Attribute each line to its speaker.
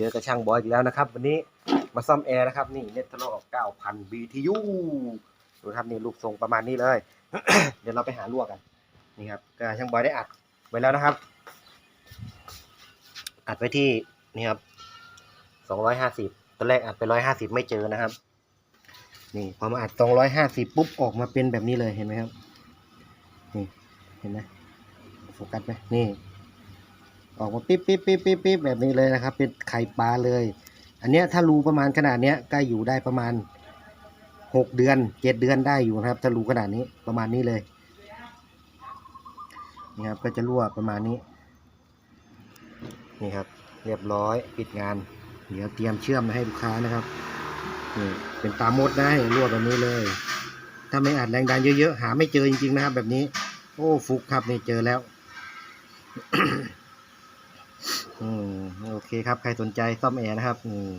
Speaker 1: เจอกับช่างบอยอีกแล้วนะครับ วันนี้มาซ่อมแอร์นะครับ นี่เน็ตทะลอก9,000 BTU ดูครับนี่รูปทรงประมาณนี้เลย เดี๋ยวเราไปหาลวกกัน นี่ครับก็ช่างบอยได้อัดไว้แล้วนะครับ อัดไว้ที่นี่ครับ250ตอนแรกอัดไป150ไม่เจอนะครับ นี่พอมาอัด250ปุ๊บออกมาเป็นแบบนี้เลยเห็นไหมครับ นี่เห็นไหมโฟกัสไหมนี่ ออกมาปิ๊บปิ๊บปิ๊บปิ๊บปิ๊บแบบนี้เลยนะครับ เป็นไข่ปลาเลย อันเนี้ยถ้ารูประมาณขนาดเนี้ยก็อยู่ได้ประมาณหกเดือนเจ็ดเดือนได้อยู่นะครับ ถ้ารูขนาดนี้ประมาณนี้เลยนี่ครับก็จะรั่วประมาณนี้ นี่ครับ เรียบร้อยปิดงาน เดี๋ยวเตรียมเชื่อมมาให้ลูกค้านะครับนี่เป็นตามมดนะรั่วแบบนี้เลย ถ้าไม่อัดแรงดันเยอะๆหาไม่เจอจริงๆนะครับ แบบนี้ โอ้ฟุกครับนี่เจอแล้ว อืมโอเคครับ ใครสนใจซ่อมแอร์นะครับอืม